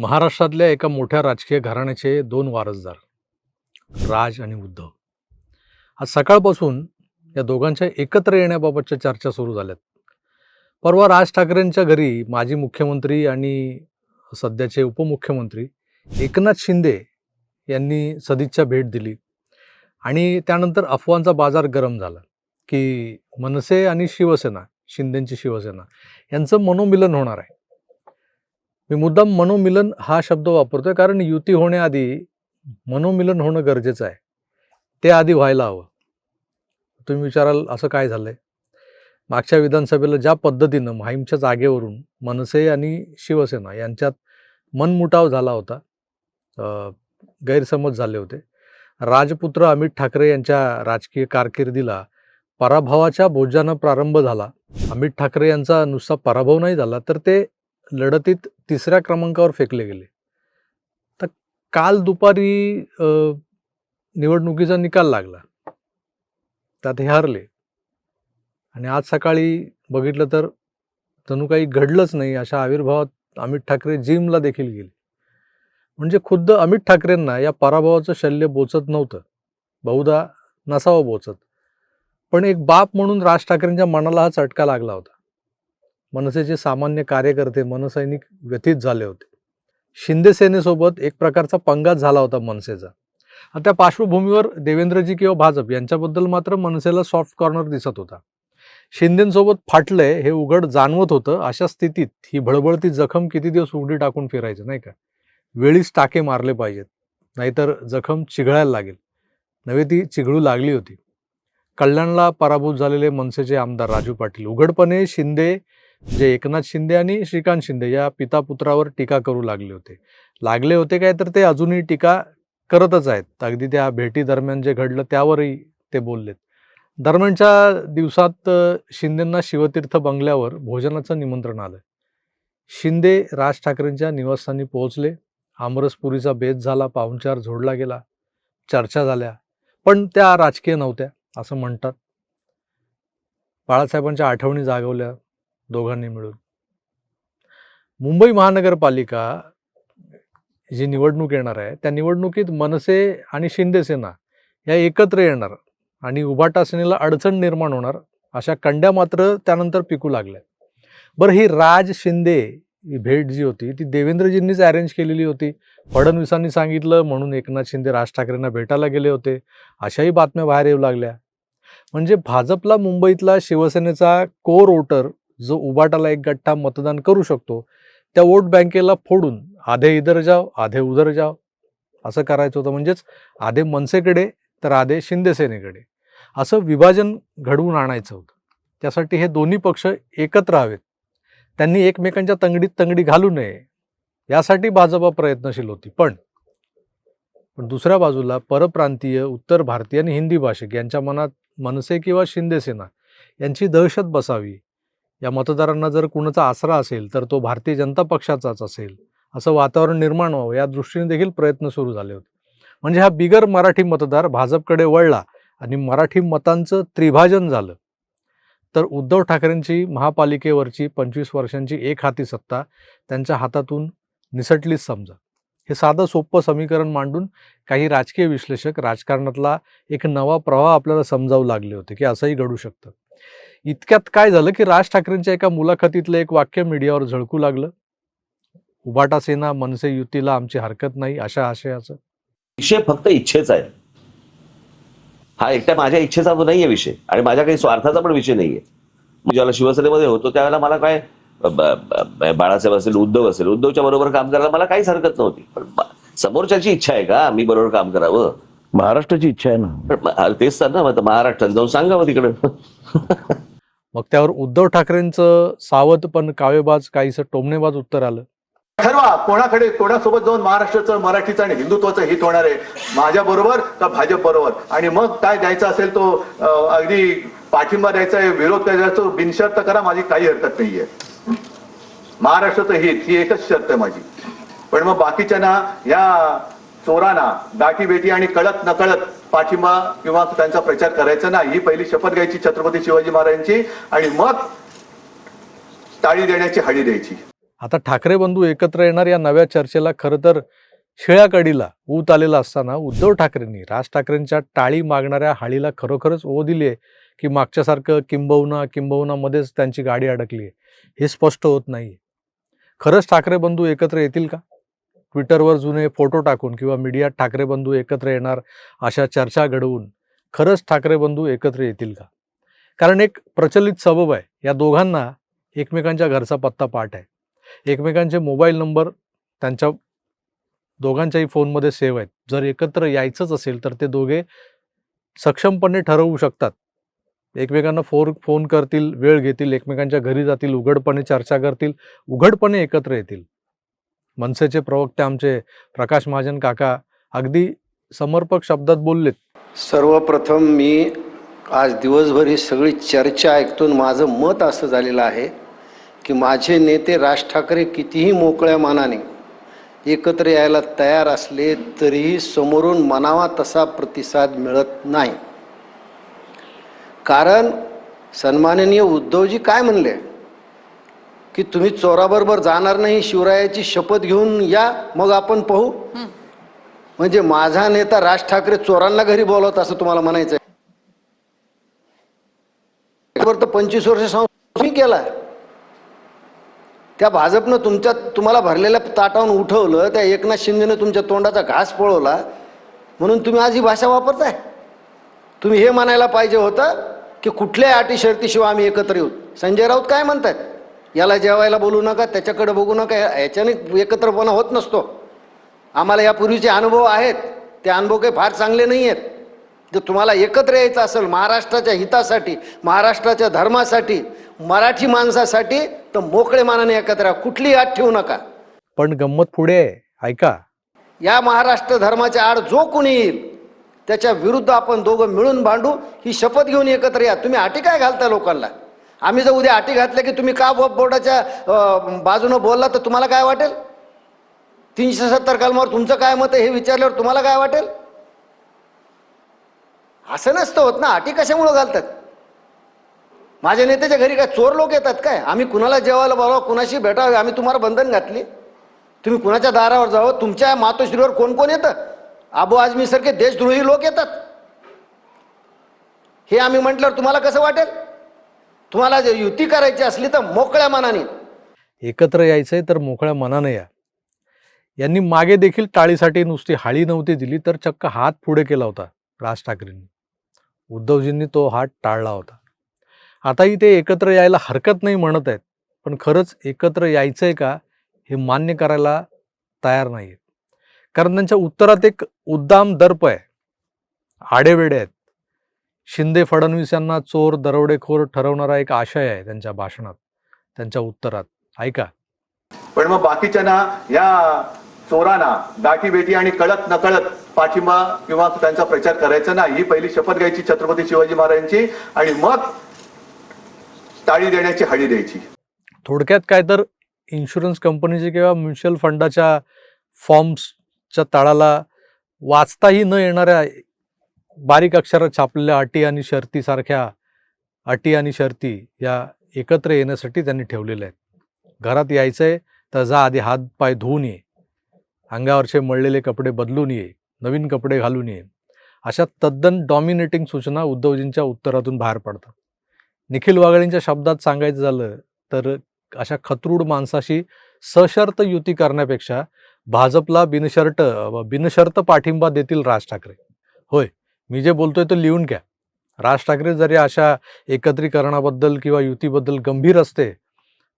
महाराष्ट्रातल्या एका मोठ्या राजकीय घराण्याचे दोन वारसदार राज आणि उद्धव. आज सकाळपासून या दोघांच्या एकत्र येण्याबाबतच्या चर्चा सुरू झाल्यात. परवा राज ठाकरेंच्या घरी माजी मुख्यमंत्री आणि सध्याचे उपमुख्यमंत्री एकनाथ शिंदे यांनी सदिच्छा भेट दिली आणि त्यानंतर अफवांचा बाजार गरम झाला की मनसे आणि शिवसेना शिंदेंची शिवसेना यांचं मनोमिलन होणार आहे. मी मुद्दाम मनोमिलन हा शब्द वापरतोय कारण युती होण्याआधी मनोमिलन होणं गरजेचं आहे. ते आधी व्हायला हवं. तुम्ही विचाराल असं काय झालंय? मागच्या विधानसभेला ज्या पद्धतीनं माहीमच्या जागेवरून मनसे आणि शिवसेना यांच्यात मनमुटाव झाला होता गैरसमज झाले होते. राजपुत्र अमित ठाकरे यांच्या राजकीय कारकिर्दीला पराभवाच्या बोजानं प्रारंभ झाला. अमित ठाकरे यांचा नुसता पराभव नाही झाला तर ते लढतीत तिसऱ्या क्रमांकावर फेकले गेले. तर काल दुपारी निवडणुकीचा निकाल लागला. त्यात हे हारले. आणि आज सकाळी बघितलं तर जणू काही घडलंच नाही अशा आविर्भावात अमित ठाकरे जिमला देखील गेले. म्हणजे खुद्द अमित ठाकरेंना या पराभवाचं शल्य बोचत नव्हतं. बहुधा नसावं बोचत. पण एक बाप म्हणून राज ठाकरेंच्या मनाला हा चटका लागला होता. मनसेचे सामान्य कार्यकर्ते मनसैनिक व्यथित झाले होते. शिंदे सेनेसोबत एक प्रकारचा पंगात झाला होता मनसेचा. आणि त्या पार्श्वभूमीवर देवेंद्रजी किंवा भाजप यांच्याबद्दल मात्र मनसेला सॉफ्ट कॉर्नर दिसत होता. शिंदेसोबत फाटलंय हे उघड जाणवत होतं अशा स्थितीत ही भळबळती जखम किती दिवस उघडी टाकून फिरायचं नाही का? वेळीच टाके मारले पाहिजेत नाहीतर जखम चिघळायला लागेल. नव्हे ती चिघळू लागली होती. कल्याणला पराभूत झालेले मनसेचे आमदार राजू पाटील उघडपणे शिंदे जे एकनाथ शिंदे आणि श्रीकांत शिंदे या पिता पुत्रावर टीका करू लागले होते. लागले होते काय तर ते अजूनही टीका करतच आहेत. अगदी त्या भेटी दरम्यान जे घडलं त्यावरही ते बोललेत. दरम्यानच्या दिवसात शिंदेंना शिवतीर्थ बंगल्यावर भोजनाचं निमंत्रण आलं. शिंदे राज ठाकरेंच्या निवासस्थानी पोहोचले. आमरसपुरीचा बेत झाला पाहुणचार जोडला गेला चर्चा झाल्या. पण त्या राजकीय नव्हत्या असं म्हणतात. बाळासाहेबांच्या आठवणी जागवल्या. दोघांनी मिळून. मुंबई महानगरपालिका जी निवडणूक येणार आहे त्या निवडणुकीत मनसे आणि शिंदेसेना या एकत्र येणार आणि उभाटा सेनेला अडचण निर्माण होणार अशा कंड्या मात्र त्यानंतर पिकू लागल्या. बरं ही राज शिंदे ही भेट जी होती ती देवेंद्रजींनीच अरेंज केलेली होती. फडणवीसांनी सांगितलं म्हणून एकनाथ शिंदे राज ठाकरेंना भेटायला गेले होते. अशाही बातम्या बाहेर येऊ लागल्या. म्हणजे भाजपला मुंबईतला शिवसेनेचा कोर वोटर जो उबाटाला एक गठ्ठा मतदान करू शकतो त्या वोट बँकेला फोडून आधे इधर जाव आधे उधर जाव असं करायचं होतं. म्हणजेच आधे मनसेकडे तर आधे शिंदेसेनेकडे असं विभाजन घडवून आणायचं होतं. त्यासाठी हे दोन्ही पक्ष एकत्र हवेत. त्यांनी एकमेकांच्या तंगडीत तंगडी घालू नये. यासाठी भाजपा प्रयत्नशील होती. पण पण दुसऱ्या बाजूला परप्रांतीय उत्तर भारतीय आणि हिंदी भाषिक यांच्या मनात मनसे किंवा शिंदेसेना यांची दहशत बसावी या मतदारांना जर कुणाचा आसरा असेल तर तो भारतीय जनता पक्षाचाच असेल असं वातावरण निर्माण व्हावं या दृष्टीने देखील प्रयत्न सुरू झाले होते. म्हणजे हा बिगर मराठी मतदार भाजपकडे वळला आणि मराठी मतांचं त्रिभाजन झालं. तर उद्धव ठाकरेंची महापालिकेवरची पंचवीस वर्षांची एक हाती सत्ता त्यांच्या हातातून निसटलीच समजा. हे साधं सोपं समीकरण मांडून काही राजकीय विश्लेषक राजकारणातला एक नवा प्रवाह आपल्याला समजावू लागले होते की असंही घडू शकतं. इतक्यात काय झालं की राज ठाकरेंच्या एका मुलाखतीतलं एक वाक्य मीडियावर झळकू लागलं. उभाटा सेना मनसे युतीला आमची हरकत नाही अशा आशयाचं. विषय फक्त इच्छेचा आहे. हा एकट्या माझ्या इच्छेचा नाहीये विषय आणि माझ्या काही स्वार्थाचा पण विषय नाहीये. मी ज्यावेळेला शिवसेनेमध्ये होतो त्यावेळेला मला काय बाळासाहेब असेल उद्धव असेल उद्धवच्या बरोबर काम करायला मला काहीच हरकत नव्हती. पण समोरच्याची इच्छा आहे का? मी बरोबर काम करावं? महाराष्ट्राची इच्छा आहे ना. तेच ना मग आता महाराष्ट्रात जाऊन सांगावं तिकडं. मग त्यावर उद्धव ठाकरेंचं सावध पण कावेबाज काहीसं टोमणेबाज उत्तर आलं. ठरवा कोणाकडे कोणासोबत जाऊन महाराष्ट्राचं मराठीचं आणि हिंदुत्वाचं हित होणार आहे? माझ्या बरोबर का भाजप बरोबर? आणि मग काय द्यायचा असेल तो अगदी पाठिंबा द्यायचा आहे विरोध करायचा तो बिनशर्त करा माझी काही हरकत नाहीये. महाराष्ट्राचं हित ही एकच शर्त आहे माझी. पण मग बाकीच्यांना या चोरांना दाटी बेटी आणि कळत नकळत पाठिंबा किंवा त्यांचा प्रचार करायचा नाही ही पहिली शपथ घ्यायची छत्रपती शिवाजी महाराजांची आणि मग टाळी देण्याची हळी द्यायची. आता ठाकरे बंधू एकत्र येणार या नव्या चर्चेला खरं तर शिळ्याकडीला ऊत आलेला असताना उद्धव ठाकरेंनी राज ठाकरेंच्या टाळी मागणाऱ्या हाळीला खरोखरच ओ दिली आहे की मागच्यासारखं किंबहुना किंबहुनामध्येच त्यांची गाडी अडकली आहे हे स्पष्ट होत नाही खरंच ठाकरे बंधू एकत्र येतील का? ट्विटरवर जुने फोटो टाकून किंवा मीडियात ठाकरे बंधू एकत्र येणार अशा चर्चा घडवून खरंच ठाकरे बंधू एकत्र येतील का? कारण एक प्रचलित सबब आहे. या दोघांना एकमेकांच्या घरचा पत्ता पाठ आहे. एकमेकांचे मोबाईल नंबर त्यांच्या दोघांच्याही फोनमध्ये सेव्ह आहेत. जर एकत्र यायचंच असेल तर ते दोघे सक्षमपणे ठरवू शकतात. एकमेकांना फोन फोन करतील वेळ घेतील एकमेकांच्या घरी जातील उघडपणे चर्चा करतील उघडपणे एकत्र येतील. मनसेचे प्रवक्ते आमचे प्रकाश महाजन काका अगदी समर्पक शब्दात बोललेत. सर्वप्रथम मी आज दिवसभर ही सगळी चर्चा ऐकतून माझं मत असं झालेलं आहे की माझे नेते राज ठाकरे कितीही मोकळ्या मानाने एकत्र यायला तयार असले तरीही समोरून मनावा तसा प्रतिसाद मिळत नाही. कारण सन्माननीय उद्धवजी काय म्हणले? की तुम्ही चोराबरोबर जाणार नाही शिवरायाची शपथ घेऊन या मग आपण पाहू. म्हणजे माझा नेता राज ठाकरे चोरांना घरी बोलवत असं तुम्हाला म्हणायचं आहे. पंचवीस वर्ष तुम्ही केला त्या भाजपनं तुमच्या तुम्हाला भरलेल्या ताटावून उठवलं त्या एकनाथ शिंदेनं तुमच्या तोंडाचा घास पळवला. म्हणून तुम्ही आज ही भाषा वापरताय. तुम्ही हे म्हणायला पाहिजे होतं की कुठल्याही अटी शर्तीशिवाय आम्ही एकत्र येऊ. संजय राऊत काय म्हणतात याला जेवायला बोलू नका त्याच्याकडे बघू नका याच्याने एकत्रपणा होत नसतो. आम्हाला यापूर्वीचे अनुभव आहेत ते अनुभव काही फार चांगले नाही आहेत जर तुम्हाला एकत्र यायचं असेल महाराष्ट्राच्या हितासाठी महाराष्ट्राच्या धर्मासाठी मराठी माणसासाठी तर मोकळे मानाने एकत्र या कुठलीही आठ ठेवू नका. पण गंमत पुढे ऐका. या महाराष्ट्र धर्माच्या आड जो कोणी येईल त्याच्या विरुद्ध आपण दोघं मिळून भांडू ही शपथ घेऊन एकत्र या. तुम्ही अटी काय घालता लोकांना? आम्ही जर उद्या अटी घातल्या की तुम्ही का वक्फ बोर्डाच्या बाजूनं बोलला तर तुम्हाला काय वाटेल? तीनशे सत्तर कलमावर तुमचं काय मत आहे हे विचारल्यावर तुम्हाला काय वाटेल? असं नसतं होत ना अटी कशामुळं घालतात? माझ्या नेत्याच्या घरी काय चोर लोक येतात काय? आम्ही कुणाला जेवायला बोलावं कुणाशी भेटावं आम्ही तुम्हाला बंधन घातली? तुम्ही कुणाच्या दारावर जावं तुमच्या मातोश्रीवर कोण कोण येतं? आबू आजमीसारखे देशद्रोही लोक येतात? हे आम्ही म्हटल्यावर तुम्हाला कसं वाटेल? तुम्हाला जर युती करायची असली तर मोकळ्या मनाने. एकत्र यायचंय तर मोकळ्या मनाने या. यांनी मागे देखील टाळीसाठी नुसती हाळी नव्हती दिली तर चक्क हात पुढे केला होता राज ठाकरेंनी. उद्धवजींनी तो हात टाळला होता. आताही ते एकत्र यायला हरकत नाही म्हणत आहेत पण खरंच एकत्र यायचंय का हे मान्य करायला तयार नाही कारण त्यांच्या उत्तरात एक उद्दाम दर्प आहे. आडेवेडे आहेत. शिंदे फडणवीस यांना चोर दरोडेखोर ठरवणारा एक आशय आहे त्यांच्या भाषणात त्यांच्या उत्तरात. ऐका. पण मग बाकीच्यांना या चोरांना दाटी बेटी आणि कळत नकळत पाठिंबा किंवा त्यांचा प्रचार करायचा नाही ही पहिली शपथ घ्यायची छत्रपती शिवाजी महाराजांची आणि मग टाळी देण्याची हळी द्यायची. थोडक्यात काय तर इन्शुरन्स कंपनीचे किंवा म्युच्युअल फंडाच्या फॉर्म्सच्या तळाला वाचताही न येणाऱ्या बारीक अक्षरात छापलेल्या अटी आणि शर्तीसारख्या अटी आणि शर्ती या एकत्र येण्यासाठी त्यांनी ठेवलेल्या आहेत. घरात यायचं आहे तर जा आधी हात पाय धुवून ये. अंगावरचे मळलेले कपडे बदलून ये. नवीन कपडे घालून ये. अशा तद्दन डॉमिनेटिंग सूचना उद्धवजींच्या उत्तरातून बाहेर पडतात. निखिल वाघळींच्या शब्दात सांगायचं झालं तर अशा खतरूड माणसाशी सशर्त युती करण्यापेक्षा भाजपला बिनशर्त बिनशर्त पाठिंबा देतील राज ठाकरे. होय. मी जे बोलतोय ते लिहून घ्या. राज ठाकरे जरी अशा एकत्रीकरणाबद्दल किंवा युतीबद्दल गंभीर असते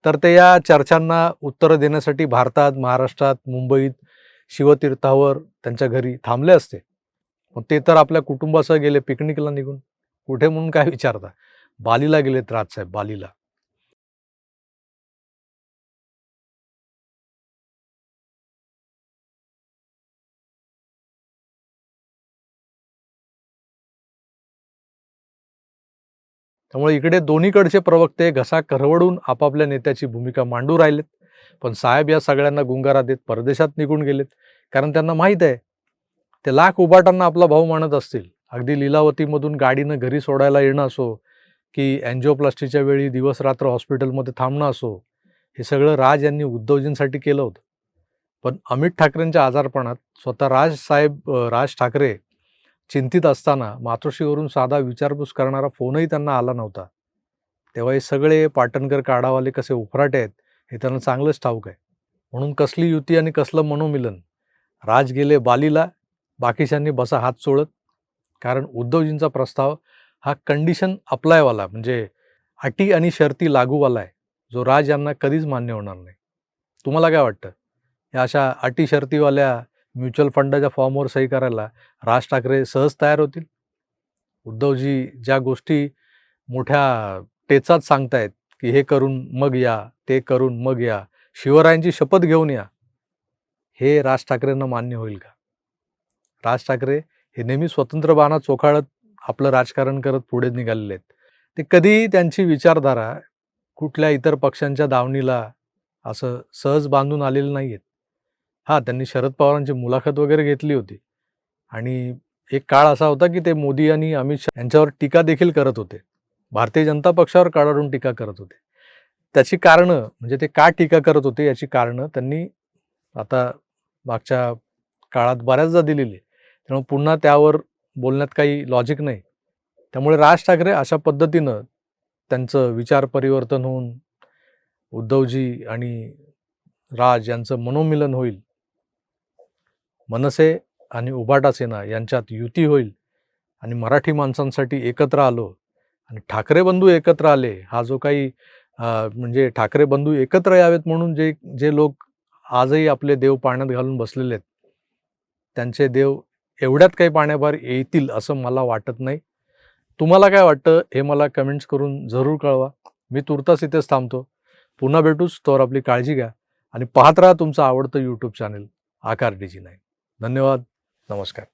तर ते या चर्चांना उत्तरं देण्यासाठी भारतात महाराष्ट्रात मुंबईत शिवतीर्थावर त्यांच्या घरी थांबले असते. मग ते तर आपल्या कुटुंबासह गेले पिकनिकला निघून. कुठे म्हणून काय विचारता? बालीला गेलेत राजसाहेब बालीला. त्यामुळे इकडे दोन्हीकडचे प्रवक्ते घसा करवडून आपापल्या नेत्याची भूमिका मांडू राहिलेत. पण साहेब या सगळ्यांना गुंगारा देत परदेशात निघून गेलेत. कारण त्यांना माहीत आहे ते लाख उबाटांना आपला भाऊ मानत असतील. अगदी लिलावतीमधून गाडीनं घरी सोडायला येणं असो की अँजिओप्लास्टीच्या वेळी दिवस रात्र हॉस्पिटलमध्ये थांबणं असो हे सगळं राज यांनी उद्धवजींसाठी केलं होतं. पण अमित ठाकरेंच्या आजारपणात स्वतः राज साहेब राज ठाकरे चिंतित असताना मातोश्रीवरून साधा विचारपूस करणारा फोनही त्यांना आला नव्हता. तेव्हा हे सगळे पाटणकर काढावाले कसे उफराटे आहेत हे त्यांना चांगलंच ठाऊक आहे. म्हणून कसली युती आणि कसलं मनोमिलन? राज गेले बालीला बाकीच्यांनी बसा हात चोळत. कारण उद्धवजींचा प्रस्ताव हा कंडिशन अप्लायवाला म्हणजे अटी आणि शर्ती लागूवाला आहे जो राज यांना कधीच मान्य होणार नाही. तुम्हाला काय वाटतं? या अशा अटी शर्तीवाल्या म्युच्युअल फंडाच्या फॉर्मवर सही करायला राज ठाकरे सहज तयार होतील? उद्धवजी ज्या गोष्टी मोठ्या टेचात सांगतायत की हे करून मग या ते करून मग या शिवरायांची शपथ घेऊन या हे राज ठाकरेंना मान्य होईल का? राज ठाकरे हे नेहमी स्वतंत्र बाणा चोखाळत आपलं राजकारण करत पुढे निघालेले आहेत. ते कधीही त्यांची विचारधारा कुठल्या इतर पक्षांच्या दावणीला असं सहज बांधून आलेलं नाही आहेत हां त्यांनी शरद पवारांची मुलाखत वगैरे घेतली होती. आणि एक काळ असा होता की ते मोदी आणि अमित शहा यांच्यावर टीका देखील करत होते. भारतीय जनता पक्षावर काढाडून टीका करत होते. त्याची कारणं म्हणजे ते का टीका करत होते याची कारणं त्यांनी आता मागच्या काळात बऱ्याचदा दिलेली आहे. त्यामुळे पुन्हा त्यावर बोलण्यात काही लॉजिक नाही. त्यामुळे राज ठाकरे अशा पद्धतीनं त्यांचं विचार परिवर्तन होऊन उद्धवजी आणि राज यांचं मनोमिलन होईल. मनसे आणि उभाटा सेना यांच्यात युती होईल आणि मराठी माणसांसाठी एकत्र आलो आणि ठाकरे बंधू एकत्र आले हा जो काही म्हणजे ठाकरे बंधू एकत्र यावेत म्हणून जे जे लोक आजही आपले देव पाण्यात घालून बसलेले आहेत त्यांचे देव एवढ्यात काही पाण्याबाहेर येतील असं मला वाटत नाही. तुम्हाला काय वाटतं हे मला कमेंट्स करून जरूर कळवा. मी तुर्तास इथेच थांबतो. पुन्हा भेटूच तोवर आपली काळजी घ्या आणि पाहत राहा तुमचं आवडतं यूट्यूब चॅनेल आकार डी नाही धन्यवाद नमस्कार